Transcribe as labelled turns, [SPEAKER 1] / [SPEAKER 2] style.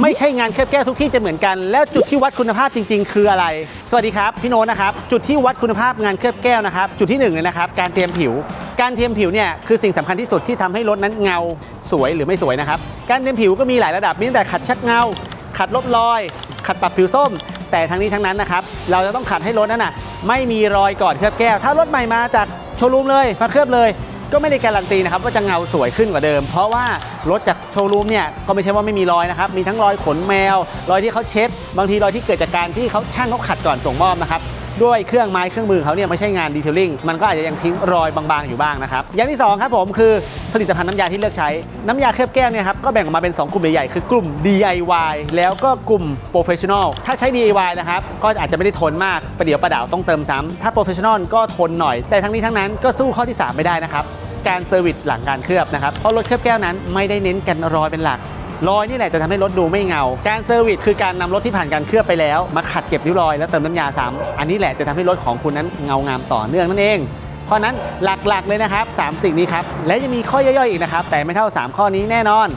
[SPEAKER 1] ไม่ใช่งานเคลือบแก้วทุกที่จะเหมือนกัน แล้วจุดที่วัดคุณภาพจริง ๆ คืออะไร สวัสดีครับพี่โน้ตนะครับจุดที่วัดคุณภาพงานเคลือบแก้วนะครับจุดที่หนึ่งเลยนะครับการเตรียมผิว การเตรียมผิวเนี่ยคือสิ่งสำคัญที่สุดที่ทำให้รถนั้นเงาสวยหรือไม่สวยนะครับการเตรียมผิวก็มีหลายระดับมีตั้งแต่ขัดชักเงา ขัดลบรอย ขัดปรับผิวส้ม แต่ทั้งนี้ทั้งนั้นนะครับเราจะต้องขัดให้รถนั้นน่ะไม่มีรอยก่อนเคลือบแก้ว ถ้ารถใหม่มาจากโชว์รูมเลยมาเคลือบเลย ก็ไม่ได้การันตีนะครับว่าจะเงาสวยขึ้นกว่าเดิม เพราะว่ารถจากโชว์รูมเนี่ยก็ไม่ใช่ว่าไม่มีรอยนะครับมีทั้งรอยขนแมว รอยที่เขาเช็ด บางทีรอยที่เกิดจากการที่เขาช่างเขาขัดก่อนส่งมอบนะครับด้วยเครื่องไม้เครื่องมือเขาเนี่ยไม่ใช่งานดีเทลลิ่งมันก็อาจจะยังทิ้งรอยบางๆอยู่บ้างนะครับอย่างที่สองครับผมคือผลิตภัณฑ์น้ำยาที่เลือกใช้ น้ำยาเคลือบแก้วเนี่ยครับก็แบ่งออกมาเป็น 2 กลุ่มใหญ่ๆคือกลุ่ม DIY แล้วก็กลุ่ม Professional ถ้าใช้ DIY นะครับก็อาจจะไม่ได้ทนมากประเดี๋ยวประดาวต้องเติมซ้ำถ้า Professional ก็ทนหน่อย แต่ทั้งนี้ทั้งนั้นก็สู้ข้อที่ 3 ไม่ได้นะครับ การเซอร์วิสหลังการเคลือบนะครับเพราะรถเคลือบแก้วนั้นไม่ได้เน้นกันรอยเป็นหลักรอยนี่แหละจะทำให้รถดูไม่เงา การเซอร์วิสคือการนำรถที่ผ่านการเคลือบไปแล้ว มาขัดเก็บริ้วรอยแล้วเติมน้ำยาซ้ำอันนี้แหละจะทำให้รถของคุณนั้นเงางามต่อเนื่องนั่นเอง เพราะฉะนั้นหลักๆเลยนะครับ 3 สิ่งนี้ครับ และยังมีข้อย่อยๆอีกนะครับ แต่ไม่เท่า 3 ข้อนี้แน่นอน